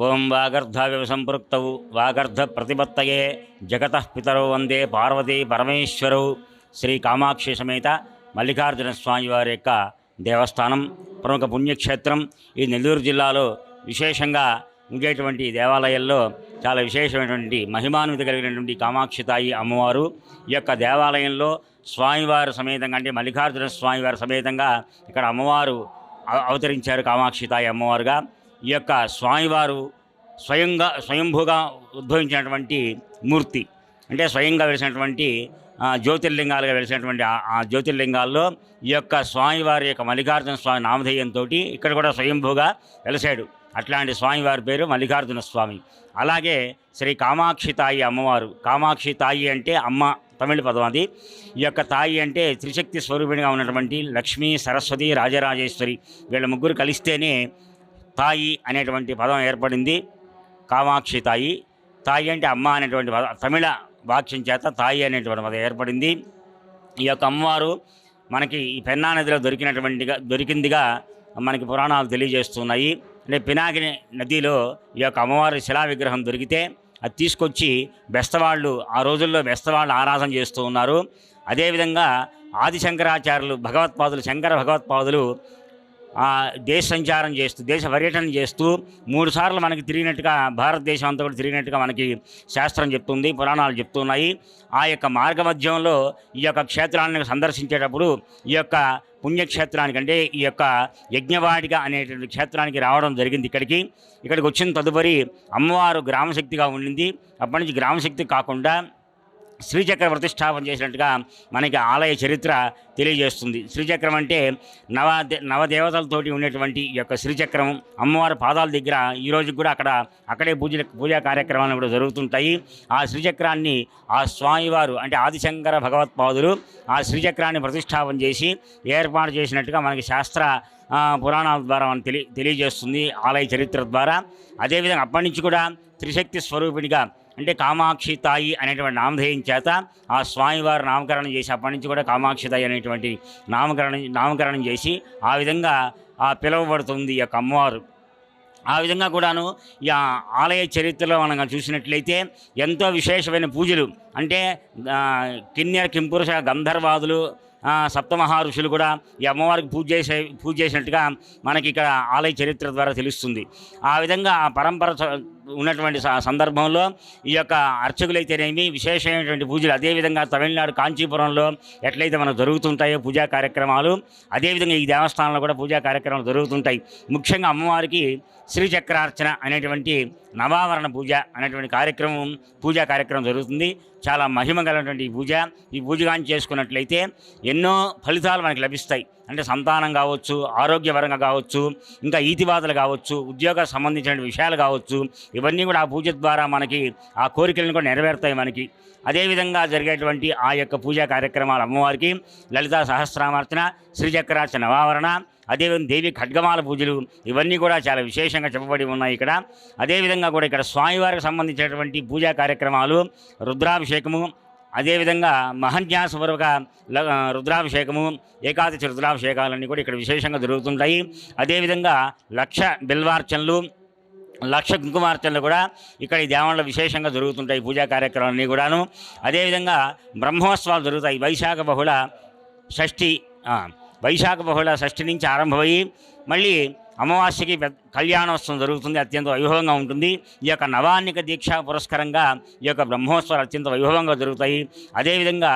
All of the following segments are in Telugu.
ఓం వాగర్ధావివ సంపృక్తౌ వాగర్ధ ప్రతిపత్తయే జగత పితరౌ వందే పార్వతీ పరమేశ్వరౌ. శ్రీ కామాక్షి సమేత మల్లికార్జున స్వామి వారి యొక్క దేవస్థానం ప్రముఖ పుణ్యక్షేత్రం. ఈ నెల్లూరు జిల్లాలో విశేషంగా ఉండేటువంటి దేవాలయాల్లో చాలా విశేషమైనటువంటి మహిమాన్విత కలిగినటువంటి కామాక్షి తాయి అమ్మవారు. ఈ యొక్క దేవాలయంలో స్వామివారి సమేతంగా అంటే మల్లికార్జున స్వామివారి సమేతంగా ఇక్కడ అమ్మవారు అవ- అవతరించారు కామాక్షి తాయి అమ్మవారుగా. ఈ యొక్క స్వామివారు స్వయంగా స్వయంభూగా ఉద్భవించినటువంటి మూర్తి. అంటే స్వయంగా వెలిసినటువంటి జ్యోతిర్లింగాలుగా వెలిసినటువంటి ఆ- ఆ జ్యోతిర్లింగాల్లో ఈ యొక్క స్వామివారి యొక్క మల్లికార్జున స్వామి నామధేయంతో ఇక్కడ కూడా స్వయంభూగా వెలిసాడు అట్లాంటి స్వామివారి పేరు మల్లికార్జున స్వామి. అలాగే శ్రీ కామాక్షి తాయి అమ్మవారు. కామాక్షి తాయి అంటే అమ్మ తమిళ పదం అది. ఈ యొక్క తాయి అంటే త్రిశక్తి స్వరూపిణిగా ఉన్నటువంటి లక్ష్మీ సరస్వతి రాజరాజేశ్వరి వీళ్ళ ముగ్గురు కలిస్తేనే తాయి అనేటువంటి పదం ఏర్పడింది. కామాక్షి తాయి. తాయి అంటే అమ్మ అనేటువంటి పద తమిళ వాక్యం చేత తాయి అనేటువంటి పదం ఏర్పడింది. ఈ యొక్క అమ్మవారు మనకి ఈ పెన్నా నదిలో దొరికినటువంటిగా దొరికిందిగా మనకి పురాణాలు తెలియజేస్తున్నాయి. అంటే పినాకిని నదిలో ఈ యొక్క అమ్మవారి శిలా విగ్రహం దొరికితే అది తీసుకొచ్చి బెస్తవాళ్ళు ఆ రోజుల్లో బెస్తవాళ్ళు ఆరాధన చేస్తూ ఉన్నారు. అదేవిధంగా ఆది శంకరాచార్యులు భగవత్పాదులు శంకర భగవత్పాదులు దేశ సంచారం చేస్తూ దేశ పర్యటన చేస్తూ మూడు సార్లు మనకి తిరిగినట్టుగా భారతదేశం అంతా కూడా తిరిగినట్టుగా మనకి శాస్త్రం చెప్తుంది పురాణాలు చెప్తున్నాయి. ఆ యొక్క మార్గమధ్యంలో ఈ యొక్క క్షేత్రాన్ని సందర్శించేటప్పుడు ఈ యొక్క పుణ్యక్షేత్రానికి అంటే ఈ యొక్క యజ్ఞవాటిక అనేటువంటి క్షేత్రానికి రావడం జరిగింది ఇక్కడికి. ఇక్కడికి వచ్చిన తదుపరి అమ్మవారు గ్రామశక్తిగా ఉండింది. అప్పటి నుంచి గ్రామశక్తి కాకుండా శ్రీచక్ర ప్రతిష్టాపన చేసినట్టుగా మనకి ఆలయ చరిత్ర తెలియజేస్తుంది. శ్రీచక్రం అంటే నవ నవదేవతలతోటి ఉండేటువంటి ఈ యొక్క శ్రీచక్రం. అమ్మవారి పాదాల దగ్గర ఈ కూడా అక్కడ అక్కడే పూజ పూజా కార్యక్రమాలు కూడా జరుగుతుంటాయి. ఆ శ్రీచక్రాన్ని ఆ స్వామివారు అంటే ఆదిశంకర భగవత్పాదులు ఆ శ్రీచక్రాన్ని ప్రతిష్టాపన చేసి ఏర్పాటు చేసినట్టుగా మనకి శాస్త్ర పురాణాల ద్వారా మనం తెలియ తెలియజేస్తుంది ఆలయ చరిత్ర ద్వారా. అదేవిధంగా అప్పటి నుంచి కూడా త్రిశక్తి స్వరూపిణిగా అంటే కామాక్షి తాయి అనేటువంటి నామధేయం చేత ఆ స్వామివారు నామకరణం చేసి అప్పటి నుంచి కూడా కామాక్షి తాయి అనేటువంటి నామకరణం నామకరణం చేసి ఆ విధంగా ఆ పిలువబడుతుంది ఈ యొక్క అమ్మవారు. ఆ విధంగా కూడాను ఈ ఆలయ చరిత్రలో మనం చూసినట్లయితే ఎంతో విశేషమైన పూజలు అంటే కిన్నెర కింపురుష గంధర్వాదులు సప్తమహారుషులు ఋషులు కూడా ఈ అమ్మవారికి పూజ చేసే పూజ చేసినట్టుగా మనకి ఇక్కడ ఆలయ చరిత్ర ద్వారా తెలుస్తుంది. ఆ విధంగా ఆ పరంపర ఉన్నటువంటి స- సందర్భంలో ఈ యొక్క అర్చకులైతేనేమి విశేషమైనటువంటి పూజలు అదేవిధంగా తమిళనాడు కాంచీపురంలో ఎట్లయితే మనకు జరుగుతుంటాయో పూజా కార్యక్రమాలు అదేవిధంగా ఈ దేవస్థానంలో కూడా పూజా కార్యక్రమాలు జరుగుతుంటాయి. ముఖ్యంగా అమ్మవారికి శ్రీచక్రార్చన అనేటువంటి నవావరణ పూజ అనేటువంటి కార్యక్రమం పూజా కార్యక్రమం జరుగుతుంది. చాలా మహిమ కలిగినటువంటి ఈ పూజ. ఈ పూజ కానీ చేసుకున్నట్లయితే ఎన్నో ఫలితాలు మనకి లభిస్తాయి. అంటే సంతానం కావచ్చు ఆరోగ్యపరంగా కావచ్చు ఇంకా ఈతిబాధలు కావచ్చు ఉద్యోగ సంబంధించిన విషయాలు కావచ్చు ఇవన్నీ కూడా ఆ పూజ ద్వారా మనకి ఆ కోరికలను కూడా నెరవేరుతాయి మనకి. అదేవిధంగా జరిగేటువంటి ఆ యొక్క పూజా కార్యక్రమాలు అమ్మవారికి లలితా సహస్రామార్చన శ్రీచక్రార్చన నవావరణ అదేవిధంగా దేవి ఖడ్గమాల పూజలు ఇవన్నీ కూడా చాలా విశేషంగా చెప్పబడి ఉన్నాయి ఇక్కడ. అదేవిధంగా కూడా ఇక్కడ స్వామివారికి సంబంధించినటువంటి పూజా కార్యక్రమాలు రుద్రాభిషేకము అదేవిధంగా మహన్యాసపూర్వక రుద్రాభిషేకము ఏకాదశి రుద్రాభిషేకాలన్నీ కూడా ఇక్కడ విశేషంగా జరుగుతుంటాయి. అదేవిధంగా లక్ష బిల్వార్చనలు లక్ష కుంకుమార్చనలు కూడా ఇక్కడ ఈ దేవాలయంలో విశేషంగా జరుగుతుంటాయి పూజా కార్యక్రమాలన్నీ కూడాను. అదేవిధంగా బ్రహ్మోత్సవాలు జరుగుతాయి. వైశాఖ బహుళ షష్ఠి వైశాఖ బహుళ షష్ఠి నుంచి ఆరంభమయ్యి మళ్ళీ అమావాస్యకి కళ్యాణోత్సవం జరుగుతుంది అత్యంత వైభవంగా ఉంటుంది. ఈ యొక్క నవాన్నిక దీక్ష పురస్కరంగా ఈ యొక్క బ్రహ్మోత్సవాలు అత్యంత వైభవంగా జరుగుతాయి. అదేవిధంగా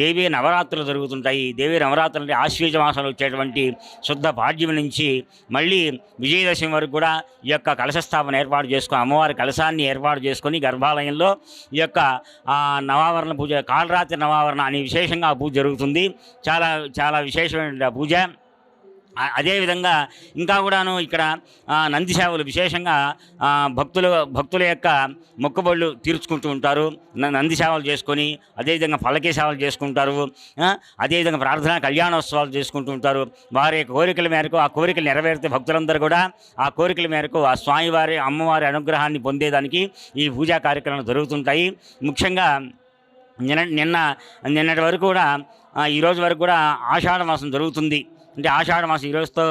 దేవీ నవరాత్రులు జరుగుతుంటాయి. దేవీ నవరాత్రులు అంటే ఆశ్వీజ మాసంలో వచ్చేటువంటి శుద్ధ పాడ్యం నుంచి మళ్ళీ విజయదశమి వరకు కూడా ఈ యొక్క కలశ స్థాపన ఏర్పాటు చేసుకొని అమ్మవారి కలశాన్ని ఏర్పాటు చేసుకొని గర్భాలయంలో ఈ యొక్క నవావరణ పూజ కాళ్ళరాత్రి నవావరణ అనే విశేషంగా ఆ పూజ జరుగుతుంది. చాలా చాలా విశేషమైన పూజ. అదేవిధంగా ఇంకా కూడాను ఇక్కడ నంది సేవలు విశేషంగా భక్తులు భక్తుల భక్తుల యొక్క మొక్కుబళ్ళు తీర్చుకుంటూ ఉంటారు. న- నంది సేవలు చేసుకొని అదేవిధంగా పల్లకీ సేవలు చేసుకుంటారు. అదేవిధంగా ప్రార్థన కళ్యాణోత్సవాలు చేసుకుంటూ ఉంటారు. వారి యొక్క కోరికల మేరకు ఆ కోరికలు నెరవేరితే భక్తులందరూ కూడా ఆ కోరికల మేరకు ఆ స్వామివారి అమ్మవారి అనుగ్రహాన్ని పొందేదానికి ఈ పూజా కార్యక్రమాలు జరుగుతుంటాయి. ముఖ్యంగా నిన్న నిన్న నిన్నటి వరకు కూడా ఈరోజు వరకు కూడా ఆషాఢ మాసం జరుగుతుంది. అంటే ఆషాఢ మాసం ఈ రోజుతో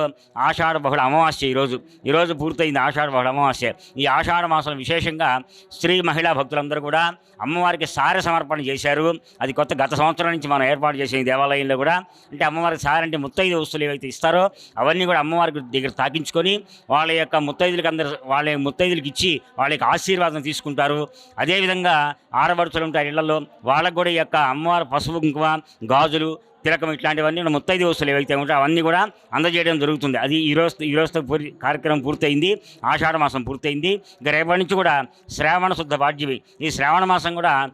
ఆషాఢ బహుళ అమావాస్య ఈరోజు ఈరోజు పూర్తయింది ఆషాఢ బహుళ అమావాస్య. ఈ ఆషాఢ మాసం విశేషంగా స్త్రీ మహిళా భక్తులందరూ కూడా అమ్మవారికి సార సమర్పణ చేశారు. అది కొత్త గత సంవత్సరం నుంచి మనం ఏర్పాటు చేసిన దేవాలయంలో కూడా అంటే అమ్మవారికి సార అంటే ముత్తైదు వస్తువులు ఏవైతే ఇస్తారో అవన్నీ కూడా అమ్మవారికి దగ్గర తాకించుకొని వాళ్ళ యొక్క ముత్తైదులకి అందరు వాళ్ళ ముత్తైదులకి ఇచ్చి వాళ్ళ యొక్క ఆశీర్వాదం తీసుకుంటారు. అదేవిధంగా ఆరబడుతులు ఉంటారు ఇళ్ళలో వాళ్ళకు కూడా ఈ యొక్క అమ్మవారి పసుపు కుంకుమ గాజులు తిలకం ఇట్లాంటివన్నీ మన ముత్తైదు వస్తువులు ఏవైతే ఉంటాయో అవన్నీ కూడా అందజేయడం జరుగుతుంది. అది ఈ రోజు ఈ రోజుతో కార్యక్రమం పూర్తయింది. ఆషాఢ మాసం పూర్తయింది. ఇక రేపటి నుంచి కూడా శ్రావణ శుద్ధ పాడ్యమి. ఈ శ్రావణ మాసం కూడా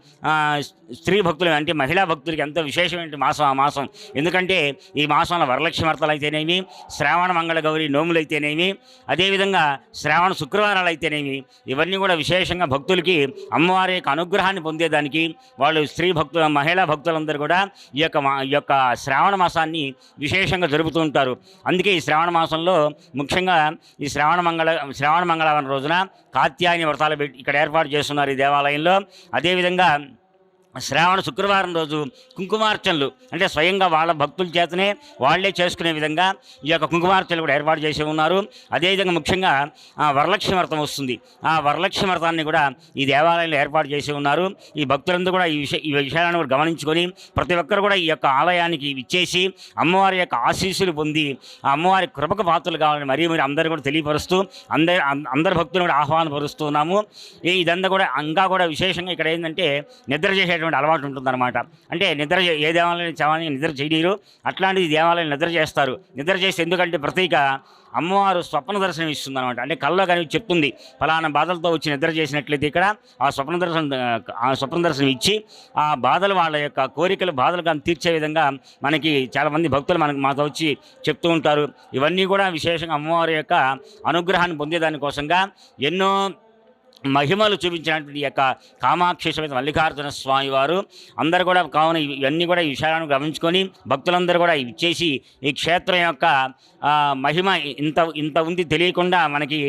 స్త్రీ భక్తులు అంటే మహిళా భక్తులకి ఎంతో విశేషమైన మాసం ఆ మాసం. ఎందుకంటే ఈ మాసంలో వరలక్ష్మి వ్రతాలు అయితేనేమి శ్రావణ మంగళ గౌరి నోములు అయితేనేమి అదేవిధంగా శ్రావణ శుక్రవారాలు అయితేనేమి ఇవన్నీ కూడా విశేషంగా భక్తులకి అమ్మవారి యొక్క అనుగ్రహాన్ని పొందేదానికి వాళ్ళు స్త్రీ భక్తుల మహిళా భక్తులందరూ కూడా ఈ యొక్క మా- ఈ యొక్క శ్రావణ మాసాన్ని విశేషంగా జరుపుతూ ఉంటారు. అందుకే ఈ శ్రావణ మాసంలో ముఖ్యంగా ఈ శ్రావణ మంగళ శ్రావణ మంగళవారం రోజున కాత్యాయని వ్రతాలు పెట్టి ఇక్కడ ఏర్పాటు చేస్తున్నారు ఈ దేవాలయంలో. అదేవిధంగా శ్రావణ శుక్రవారం రోజు కుంకుమార్చనలు అంటే స్వయంగా వాళ్ళ భక్తుల చేతనే వాళ్ళే చేసుకునే విధంగా ఈ యొక్క కుంకుమార్చనలు కూడా ఏర్పాటు చేసి ఉన్నారు. అదేవిధంగా ముఖ్యంగా ఆ, వరలక్ష్మి వ్రతం వస్తుంది. ఆ వరలక్ష్మి వ్రతాన్ని కూడా ఈ దేవాలయంలో ఏర్పాటు చేసి ఉన్నారు. ఈ భక్తులందరూ కూడా ఈ విషయ ఈ విషయాలను కూడా గమనించుకొని ప్రతి ఒక్కరు కూడా ఈ యొక్క ఆలయానికి ఇచ్చేసి అమ్మవారి యొక్క ఆశీస్సులు పొంది ఆ అమ్మవారి కృపకు పాత్రలు కావాలని మరీ మీరు అందరూ కూడా తెలియపరుస్తూ అందరి అందరి భక్తులను కూడా ఆహ్వానపరుస్తున్నాము ఇదంతా కూడా ఇంకా కూడా విశేషంగా ఇక్కడ ఏంటంటే నిద్ర చేసేటువంటి అలవాటు ఉంటుందన్నమాట. అంటే నిద్ర ఏ దేవాలయం చావాలని నిద్ర చేయలేరు. అట్లాంటి దేవాలయం నిద్ర చేస్తారు. నిద్ర చేస్తే ఎందుకంటే ప్రతీక అమ్మవారు స్వప్న దర్శనం ఇస్తుంది అనమాట అంటే కల్లో కానీ చెప్తుంది. ఫలానా బాధలతో వచ్చి నిద్ర చేసినట్లయితే ఇక్కడ ఆ స్వప్న దర్శనం ఆ స్వప్న దర్శనం ఇచ్చి ఆ బాధలు వాళ్ళ యొక్క కోరికలు బాధలు కానీ తీర్చే విధంగా మనకి చాలామంది భక్తులు మనకు మాతో వచ్చి చెప్తూ ఉంటారు. ఇవన్నీ కూడా విశేషంగా అమ్మవారి యొక్క అనుగ్రహాన్ని పొందేదానికోసంగా ఎన్నో మహిమలు చూపించినటువంటి యొక్క కామాక్షి సమేత మల్లికార్జున స్వామి వారు అందరు కూడా కావున ఇవన్నీ కూడా ఈ విషయాలను గమనించుకొని భక్తులందరూ కూడా ఇచ్చేసి ఈ క్షేత్రం యొక్క మహిమ ఇంత ఇంత ఉంది తెలియకుండా మనకి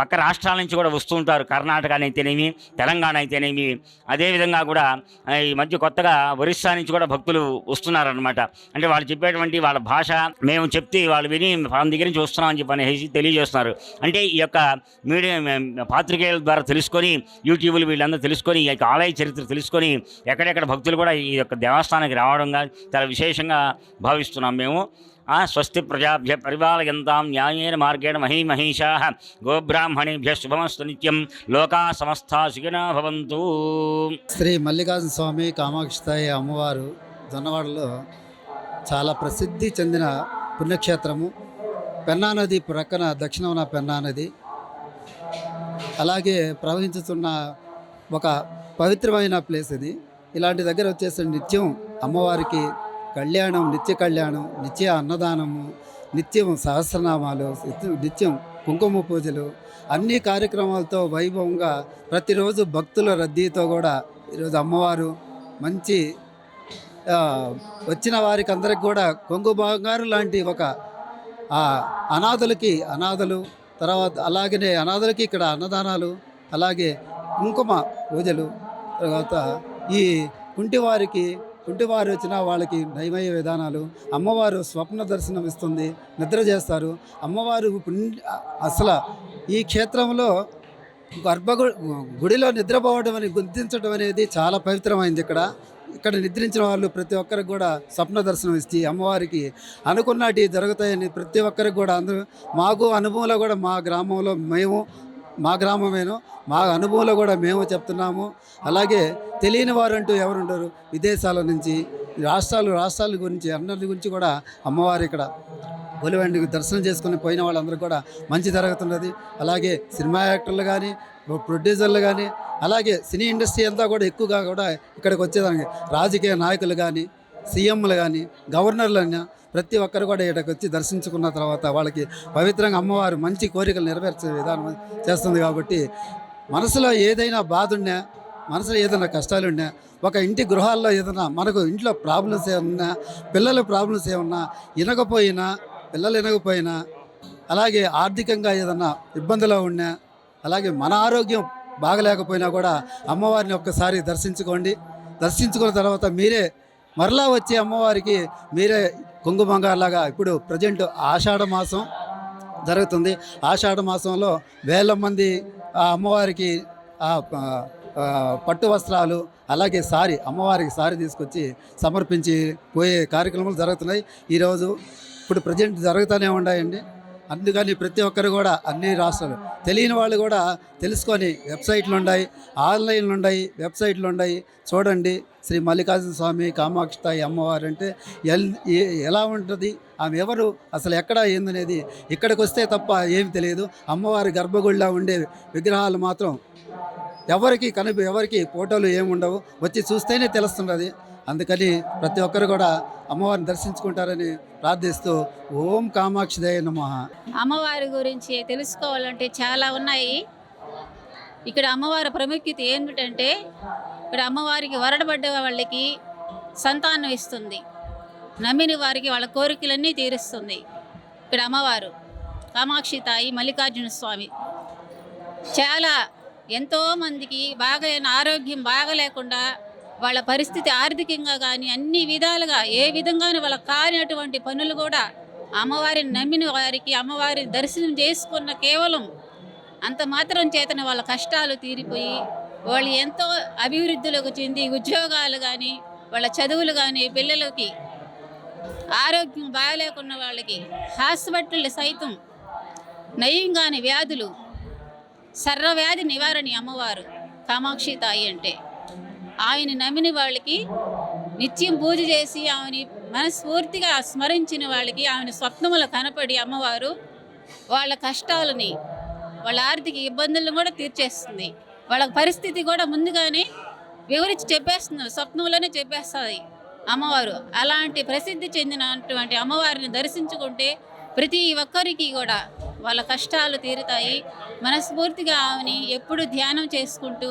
పక్క రాష్ట్రాల నుంచి కూడా వస్తూ ఉంటారు. కర్ణాటక అయితేనేమి తెలంగాణ అయితేనేమి. అదేవిధంగా కూడా ఈ మధ్య కొత్తగా ఒరిస్సా నుంచి కూడా భక్తులు వస్తున్నారనమాట అంటే వాళ్ళు చెప్పేటువంటి వాళ్ళ భాష మేము చెప్తే వాళ్ళు విని మన దగ్గర నుంచి వస్తున్నామని చెప్పి అనేసి తెలియజేస్తున్నారు. అంటే ఈ యొక్క మీడియా పాత్రికేయుల ద్వారా తెలుసుకొని యూట్యూబ్లు వీళ్ళందరూ తెలుసుకొని ఈ యొక్క ఆలయ చరిత్ర తెలుసుకొని ఎక్కడెక్కడ భక్తులు కూడా ఈ యొక్క దేవస్థానానికి రావడంగా చాలా విశేషంగా భావిస్తున్నాం మేము. ఆ స్వస్తి ప్రజాభ్య పరిపాలయంతాం న్యాయేన మార్గేణ మహీమహీషా గోబ్రాహ్మణేభ్య శుభమస్తు నిత్యం లోకా సమస్త సుఖినా భవంతు. శ్రీ మల్లికార్జున స్వామి కామాక్షితాయి అమ్మవారు జొన్నవాడలో చాలా ప్రసిద్ధి చెందిన పుణ్యక్షేత్రము. పెన్నా నది ప్రక్కన దక్షిణమున పెన్నా నది అలాగే ప్రవహించుతున్న ఒక పవిత్రమైన ప్లేస్ ఇది. ఇలాంటి దగ్గర వచ్చేసి నిత్యం అమ్మవారికి కళ్యాణం నిత్య కళ్యాణం నిత్య అన్నదానము నిత్యం సహస్రనామాలు నిత్యం- కుంకుమ పూజలు అన్ని కార్యక్రమాలతో వైభవంగా ప్రతిరోజు భక్తుల రద్దీతో కూడా ఈరోజు అమ్మవారు మంచి వచ్చిన వారికి అందరికి కూడా కొంగు బంగారు లాంటి ఒక అనాథులకి అనాథలకి అనాథలు తర్వాత అలాగనే అనాథలకి ఇక్కడ అన్నదానాలు అలాగే కుంకుమ పూజలు తర్వాత ఈ కుంటివారికి కుంటివారు వచ్చిన వాళ్ళకి నయమయ్యే విధానాలు అమ్మవారు స్వప్న దర్శనం ఇస్తుంది నిద్ర చేస్తారు. అమ్మవారు అసలు ఈ క్షేత్రంలో గర్భగు గుడిలో నిద్రపోవడం అని గుర్తించడం అనేది చాలా పవిత్రమైంది ఇక్కడ. ఇక్కడ నిద్రించిన వాళ్ళు ప్రతి ఒక్కరికి కూడా స్వప్న దర్శనం ఇచ్చి అమ్మవారికి అనుకున్నటి జరుగుతాయని ప్రతి ఒక్కరికి కూడా అందరూ మాకు అనుభవంలో కూడా మా గ్రామంలో మేము మా గ్రామమేను మా అనుభవంలో కూడా మేము చెప్తున్నాము. అలాగే తెలియని వారంటూ ఎవరుండరు. విదేశాల నుంచి రాష్ట్రాలు రాష్ట్రాల గురించి అందరి గురించి కూడా అమ్మవారు ఇక్కడ ఒలివండికి దర్శనం చేసుకుని పోయిన వాళ్ళందరూ కూడా మంచి జరుగుతున్నది. అలాగే సినిమా యాక్టర్లు కానీ ప్రొడ్యూసర్లు కానీ అలాగే సినీ ఇండస్ట్రీ అంతా కూడా ఎక్కువగా కూడా ఇక్కడికి వచ్చేదానికి రాజకీయ నాయకులు కానీ సీఎంలు కానీ గవర్నర్లు ప్రతి ఒక్కరు కూడా ఇక్కడికి వచ్చి దర్శించుకున్న తర్వాత వాళ్ళకి పవిత్రంగా అమ్మవారు మంచి కోరికలు నెరవేర్చే విధానం చేస్తుంది కాబట్టి మనసులో ఏదైనా బాధ ఉన్నా మనసులో ఏదైనా కష్టాలున్నా ఒక ఇంటి గృహాల్లో ఏదైనా మనకు ఇంట్లో ప్రాబ్లమ్స్ ఏమన్నా పిల్లల ప్రాబ్లమ్స్ ఏమన్నా వినకపోయినా పిల్లలు వినకపోయినా అలాగే ఆర్థికంగా ఏదన్నా ఇబ్బందిలో ఉన్నా అలాగే మన ఆరోగ్యం బాగలేకపోయినా కూడా అమ్మవారిని ఒక్కసారి దర్శించుకోండి. దర్శించుకున్న తర్వాత మీరే మరలా వచ్చే అమ్మవారికి మీరే కుంకుమంగాలాగా ఇప్పుడు ప్రజెంట్ ఆషాఢ మాసం జరుగుతుంది. ఆషాఢ మాసంలో వేల మంది ఆ అమ్మవారికి ఆ పట్టు వస్త్రాలు అలాగే సారి అమ్మవారికి సారి తీసుకొచ్చి సమర్పించి పోయే కార్యక్రమాలు జరుగుతున్నాయి. ఈరోజు ఇప్పుడు ప్రజెంట్ జరుగుతూనే ఉన్నాయండి. అందుకని ప్రతి ఒక్కరు కూడా అన్ని రాష్ట్రాలు. తెలియని వాళ్ళు కూడా తెలుసుకొని వెబ్సైట్లు ఉన్నాయి ఆన్లైన్లు ఉన్నాయి వెబ్సైట్లు ఉన్నాయి చూడండి శ్రీ మల్లికార్జున స్వామి కామాక్షి తాయి అమ్మవారు అంటే ఎల్ ఎలా ఉంటుంది? ఆమె ఎవరు? అసలు ఎక్కడ ఏందనేది ఇక్కడికి వస్తే తప్ప ఏమి తెలియదు. అమ్మవారి గర్భగుడిలో ఉండే విగ్రహాలు మాత్రం ఎవరికి కనిపి ఎవరికి ఫోటోలు ఏముండవు. వచ్చి చూస్తేనే తెలుస్తున్నది. అందుకని ప్రతి ఒక్కరు కూడా అమ్మవారిని దర్శించుకుంటారని ప్రార్థిస్తూ ఓం కామాక్షి దయ నమః. అమ్మవారి గురించి తెలుసుకోవాలంటే చాలా ఉన్నాయి. ఇక్కడ అమ్మవారి ప్రాముఖ్యత ఏమిటంటే ఇక్కడ అమ్మవారికి వరడబడ్డ వాళ్ళకి సంతానం ఇస్తుంది. నమ్మిన వారికి వాళ్ళ కోరికలన్నీ తీరుస్తుంది. ఇక్కడ అమ్మవారు కామాక్షి తాయి మల్లికార్జున స్వామి. చాలా ఎంతోమందికి బాగా ఆరోగ్యం బాగలేకుండా వాళ్ళ పరిస్థితి ఆర్థికంగా కానీ అన్ని విధాలుగా ఏ విధంగానూ వాళ్ళ కానిటువంటి పనులు కూడా అమ్మవారిని నమ్మిన వారికి అమ్మవారిని దర్శనం చేసుకున్న కేవలం అంత మాత్రం చేతన వాళ్ళ కష్టాలు తీరిపోయి వాళ్ళు ఎంతో అభివృద్ధిలోకి చెంది ఉద్యోగాలు కానీ వాళ్ళ చదువులు కానీ పిల్లలకి ఆరోగ్యం బాగలేకున్న వాళ్ళకి హాస్పిటల్ సైతం నయం కాని వ్యాధులు సర్వవ్యాధి నివారణి అమ్మవారు కామాక్షి తాయి అంటే. ఆయన నమ్మిన వాళ్ళకి నిత్యం పూజ చేసి ఆమెని మనస్ఫూర్తిగా స్మరించిన వాళ్ళకి ఆమెను స్వప్నములు కనపడి అమ్మవారు వాళ్ళ కష్టాలని వాళ్ళ ఆర్థిక ఇబ్బందులను కూడా తీర్చేస్తుంది. వాళ్ళ పరిస్థితి కూడా ముందుగానే వివరించి చెప్పేస్తుంది స్వప్నంలోనే చెప్పేస్తుంది అమ్మవారు. అలాంటి ప్రసిద్ధి చెందినటువంటి అమ్మవారిని దర్శించుకుంటే ప్రతి ఒక్కరికి కూడా వాళ్ళ కష్టాలు తీరుతాయి. మనస్ఫూర్తిగా ఆమెని ఎప్పుడు ధ్యానం చేసుకుంటూ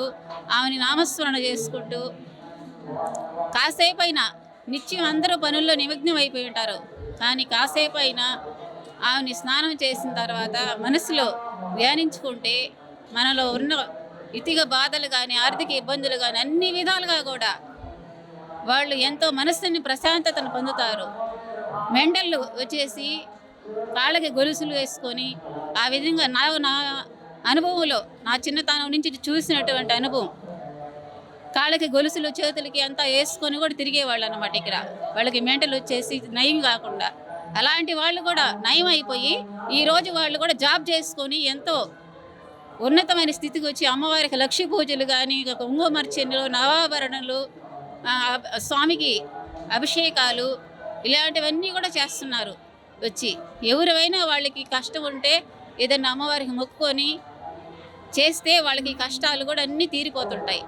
ఆమెని నామస్మరణ చేసుకుంటూ కాసేపు అయినా నిత్యం అందరూ పనుల్లో నిమగ్నం అయిపోయి ఉంటారు. కానీ కాసేపు అయినా ఆమెని స్నానం చేసిన తర్వాత మనసులో ధ్యానించుకుంటే మనలో ఉన్న ఇతిగ బాధలు కానీ ఆర్థిక ఇబ్బందులు కానీ అన్ని విధాలుగా కూడా వాళ్ళు ఎంతో మనసుని ప్రశాంతతను పొందుతారు. మెండళ్ళు వచ్చేసి కాళ్ళకి గొలుసులు వేసుకొని ఆ విధంగా నా నా అనుభవంలో నా చిన్నతనం నుంచి చూసినటువంటి అనుభవం. కాళ్ళకి గొలుసులు చేతులకి అంతా వేసుకొని కూడా తిరిగేవాళ్ళు అనమాట ఇక్కడ. వాళ్ళకి మెంటలు వచ్చేసి నయం కాకుండా. అలాంటి వాళ్ళు కూడా నయం అయిపోయి ఈరోజు వాళ్ళు కూడా జాబ్ చేసుకొని ఎంతో ఉన్నతమైన స్థితికి వచ్చి అమ్మవారికి లక్ష్మీ పూజలు కానీ కుంకుమర్చనలు నవాభరణలు స్వామికి అభిషేకాలు ఇలాంటివన్నీ కూడా చేస్తున్నారు. వచ్చి ఎవరైనా వాళ్ళకి కష్టం ఉంటే ఏదైనా అమ్మవారికి మొక్కుకొని చేస్తే వాళ్ళకి కష్టాలు కూడా అన్నీ తీరిపోతుంటాయి.